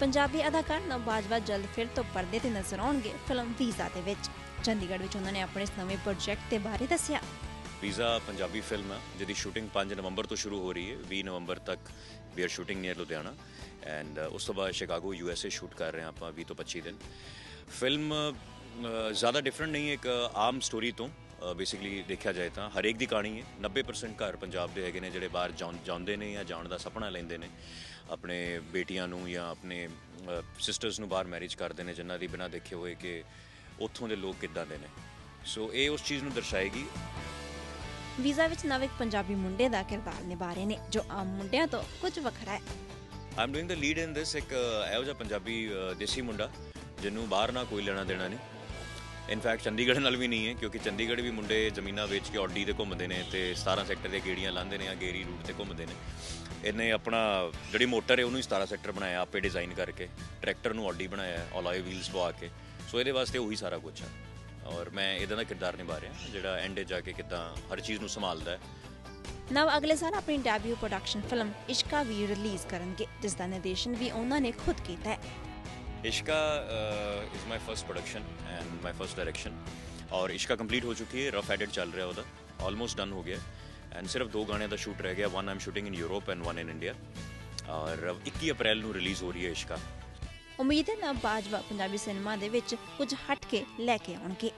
ਪੰਜਾਬੀ ਅਦਾਕਾਰ ਨਵ ਬਾਜਵਾ ਜਲਦ ਫਿਰ ਤੋਂ ਪਰਦੇ ਤੇ ਨਜ਼ਰ ਆਉਣਗੇ ਫਿਲਮ ਵੀਜ਼ਾ ਦੇ ਵਿੱਚ। ਚੰਡੀਗੜ੍ਹ ਵਿੱਚ ਉਹਨਾਂ ਨੇ ਆਪਣੇ ਇਸ ਨਵੇਂ ਪ੍ਰੋਜੈਕਟ ਦੇ ਬਾਰੇ ਦੱਸਿਆ। ਵੀਜ਼ਾ ਪੰਜਾਬੀ ਫਿਲਮ ਹੈ ਜਿਹਦੀ ਸ਼ੂਟਿੰਗ 5 ਨਵੰਬਰ ਤੋਂ ਸ਼ੁਰੂ ਹੋ ਰਹੀ ਹੈ। 20 ਨਵੰਬਰ ਤੱਕ we are shooting near Ludhiana. And ਉਸ ਤੋਂ ਬਾਅਦ Chicago, U S A shoot ਕਰ ਰਹੇ ਹਾਂ ਆਪਾਂ 20 ਤੋਂ 25 ਦਿਨ। ਫਿਲਮ ਜ਼ਿਆਦਾ ਡਿਫਰੈਂਟ ਨਹੀਂ ਹੈ, ਇੱਕ ਆਮ ਸਟੋਰੀ ਤੋਂ। ਬੇਸਿਕਲੀ ਦੇਖਿਆ ਜਾਏ ਤਾਂ ਹਰੇਕ ਦੀ ਕਹਾਣੀ ਹੈ। 90% ਘਰ ਪੰਜਾਬ ਦੇ ਹੈਗੇ ਨੇ ਜਿਹੜੇ ਬਾਹਰ ਜਾਂਦੇ ਨੇ ਜਾਂ ਜਾਣ ਦਾ ਸੁਪਨਾ ਲੈਂਦੇ ਨੇ। ਆਪਣੇ ਬੇਟੀਆਂ ਨੂੰ ਜਾਂ ਆਪਣੇ ਸਿਸਟਰਸ ਨੂੰ ਬਾਹਰ ਮੈਰਿਜ ਕਰਦੇ ਨੇ ਜਿਨ੍ਹਾਂ ਦੀ ਬਿਨਾਂ ਦੇਖੇ ਹੋਏ ਕਿ ਉੱਥੋਂ ਦੇ ਲੋਕ ਕਿੱਦਾਂ ਦੇ ਨੇ। ਸੋ ਇਹ ਉਸ ਚੀਜ਼ ਨੂੰ ਦਰਸਾਏਗੀ। ਵੀਜ਼ਾ ਵਿੱਚ ਨਵ ਪੰਜਾਬੀ ਮੁੰਡੇ ਦਾ ਕਿਰਦਾਰ ਨਿਭਾ ਰਹੇ ਨੇ ਜੋ ਆਮ ਮੁੰਡਿਆਂ ਤੋਂ ਕੁਝ ਵੱਖਰਾ ਹੈ। ਆਮ ਡੂਇੰਗ ਦ ਲੀਡ ਇਨ ਦਿਸ ਇੱਕ ਇਹੋ ਜਿਹਾ ਪੰਜਾਬੀ ਦੇਸੀ ਮੁੰਡਾ ਜਿਹਨੂੰ ਬਾਹਰ ਨਾ ਕੋਈ ਲੈਣਾ ਦੇਣਾ ਨਹੀਂ। ਇਨਫੈਕਟ ਚੰਡੀਗੜ੍ਹ ਨਾਲ ਵੀ ਨਹੀਂ ਹੈ, ਕਿਉਂਕਿ ਚੰਡੀਗੜ੍ਹ ਵੀ ਮੁੰਡੇ ਜ਼ਮੀਨਾਂ ਵੇਚ ਕੇ ਆਡੀ ਤੇ ਘੁੰਮਦੇ ਨੇ ਤੇ 17 ਸੈਕਟਰ ਦੇ ਗੇੜੀਆਂ ਲਾਉਂਦੇ ਨੇ ਜਾਂ ਗੇਰੀ ਰੂਟ ਤੇ ਘੁੰਮਦੇ ਨੇ। ਇਹਨੇ ਆਪਣਾ ਜਿਹੜੀ ਮੋਟਰ ਹੈ, ਉਹਨੂੰ 17 ਸੈਕਟਰ ਬਣਾਇਆ, ਆਪੇ ਡਿਜ਼ਾਈਨ ਕਰਕੇ, ਟਰੈਕਟਰ ਨੂੰ ਆਡੀ ਬਣਾਇਆ ਅਲੋਏ ਵੀਲਸ ਪਵਾ ਕੇ। ਸੋ ਇਹਦੇ ਵਾਸਤੇ ਉਹੀ ਸਾਰਾ ਕੁਝ ਹੈ। ਔਰ ਮੈਂ ਇਹਦਾ ਦਾ ਕਿਰਦਾਰ ਨਿਭਾ ਰਿਹਾ, ਜਿਹੜਾ ਐਂਡ ਜਾ ਕੇ ਕਿਦਾਂ ਹਰ ਚੀਜ਼ ਨੂੰ ਸੰਭਾਲਦਾ ਹੈ। ਨਵ ਅਗਲੇ ਸਾਲ ਆਪਣੀ ਡੈਬਿਊ ਪ੍ਰੋਡਕਸ਼ਨ ਫਿਲਮ ਇਸ਼ਕਾ ਵੀ ਰਿਲੀਜ਼ ਕਰਨਗੇ ਜਿਸ ਦਾ ਨਿਰਦੇਸ਼ਨ ਵੀ ਉਹਨਾਂ ਨੇ ਖੁਦ ਕੀਤਾ ਹੈ। Ishqa is my first production and my first direction और इश्का कंप्लीट हो चुकी है रफ एडिट चल रहा है उधर ऑलमोस्ट डन हो गया एंड सिर्फ दो गाने का शूट रह गया one I am shooting in Europe and one in India और 21 अप्रैल ਨੂੰ ਰਿਲੀਜ਼ ਹੋ ਰਹੀ ਹੈ ਇਸ਼ਕਾ ਉਮੀਦ ਹੈ ਨਵ ਬਾਜਵਾ ਪੰਜਾਬੀ ਸਿਨੇਮਾ ਦੇ ਵਿੱਚ ਕੁਝ ਹਟ ਕੇ ਲੈ ਕੇ ਆਉਣਗੇ